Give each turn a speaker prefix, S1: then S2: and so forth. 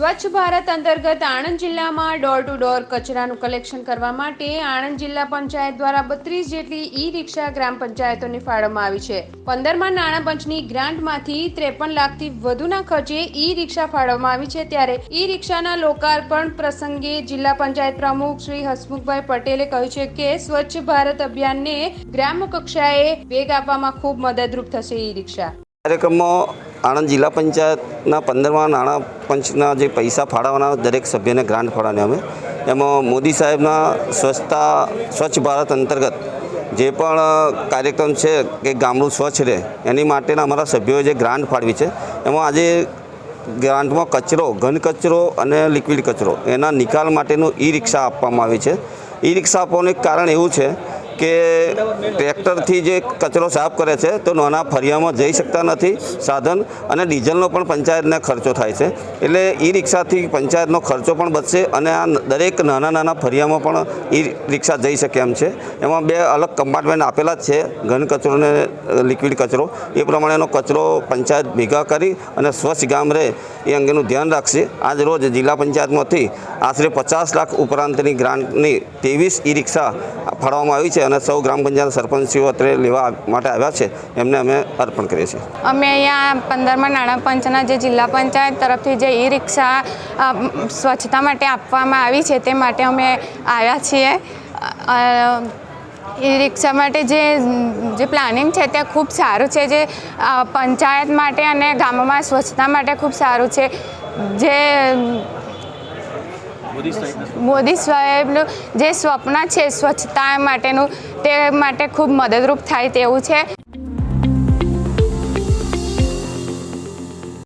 S1: સ્વચ્છ ભારત અંતર્ગત આણંદ જિલ્લામાં ડોર ટુ ડોર કચરાનું કલેક્શન કરવા માટે આણંદ જિલ્લા પંચાયત દ્વારા બત્રીસ જેટલી ઈ રિક્ષા ગ્રામ પંચાયતોને ફાળવવામાં આવી છે. પંદરમાં નાણાં પંચની ગ્રાન્ટમાંથી ત્રેપન લાખથી વધુના ખર્ચે ઈ રિક્ષા ફાળવવામાં આવી છે ત્યારે ઈ રિક્ષાના લોકાર્પણ પ્રસંગે જિલ્લા પંચાયત પ્રમુખ શ્રી હસમુખભાઈ પટેલે કહ્યું છે કે સ્વચ્છ ભારત અભિયાનને ગ્રામ કક્ષાએ વેગ આપવામાં ખૂબ મદદરૂપ થશે ઈ રિક્ષા
S2: કાર્યક્રમમાં આણંદ જિલ્લા પંચાયતના પંદરમાં નાણાં પંચના જે પૈસા ફાળવવાના દરેક સભ્યને ગ્રાન્ટ ફાળવવાની અમે. એમાં મોદી સાહેબના સ્વચ્છતા, સ્વચ્છ ભારત અંતર્ગત જે પણ કાર્યક્રમ છે કે ગામડું સ્વચ્છ રહે, એની માટેના અમારા સભ્યોએ જે ગ્રાન્ટ ફાળવી છે. એમાં આજે ગ્રાન્ટમાં કચરો, ઘન કચરો અને લિક્વિડ કચરો, એના નિકાલ માટેનું ઈ રિક્ષા આપવામાં આવી છે. ઈ રિક્ષા આપવાનું એક કારણ એવું છે કે ટ્રેક્ટરથી જે કચરો સાફ કરે છે, તો નાના ફરિયામાં જઈ શકતા નથી સાધન અને ડીઝલનો પણ પંચાયતને ખર્ચો થાય છે. એટલે ઈ રિક્ષાથી પંચાયતનો ખર્ચો પણ બચશે અને આ દરેક નાના નાના ફરિયામાં પણ ઈ રિક્ષા જઈ શકે એમ છે. એમાં બે અલગ કમ્પાર્ટમેન્ટ આપેલા જ છે, ઘન કચરો અને લિક્વિડ કચરો. એ પ્રમાણેનો કચરો પંચાયત ભેગા કરી અને સ્વચ્છ ગામ રહે એ અંગેનું ધ્યાન રાખશે. આજ રોજ જિલ્લા પંચાયતમાંથી આશરે પચાસ લાખ ઉપરાંતની ગ્રાન્ટની ત્રેવીસ ઈ રિક્ષા ફાળવવામાં આવી છે અને સૌ ગ્રામ પંચાયત સરપંચીઓ અત્રે લેવા માટે આવ્યા છે. એમને અમે અર્પણ કરીએ છીએ.
S3: અમે અહીંયા પંદરમાં નાણાં પંચના જે જિલ્લા પંચાયત તરફથી જે ઈ રિક્ષા સ્વચ્છતા માટે આપવામાં આવી છે તે માટે અમે આવ્યા છીએ. ઈ રિક્ષા માટે જે જે પ્લાનિંગ છે તે ખૂબ સારું છે. જે પંચાયત માટે અને ગામોમાં સ્વચ્છતા માટે ખૂબ સારું છે. જે મોદી સાહેબનું જે સ્વપ્ન છે સ્વચ્છતા માટેનું તે માટે ખૂબ મદદરૂપ થાય તેવું છે.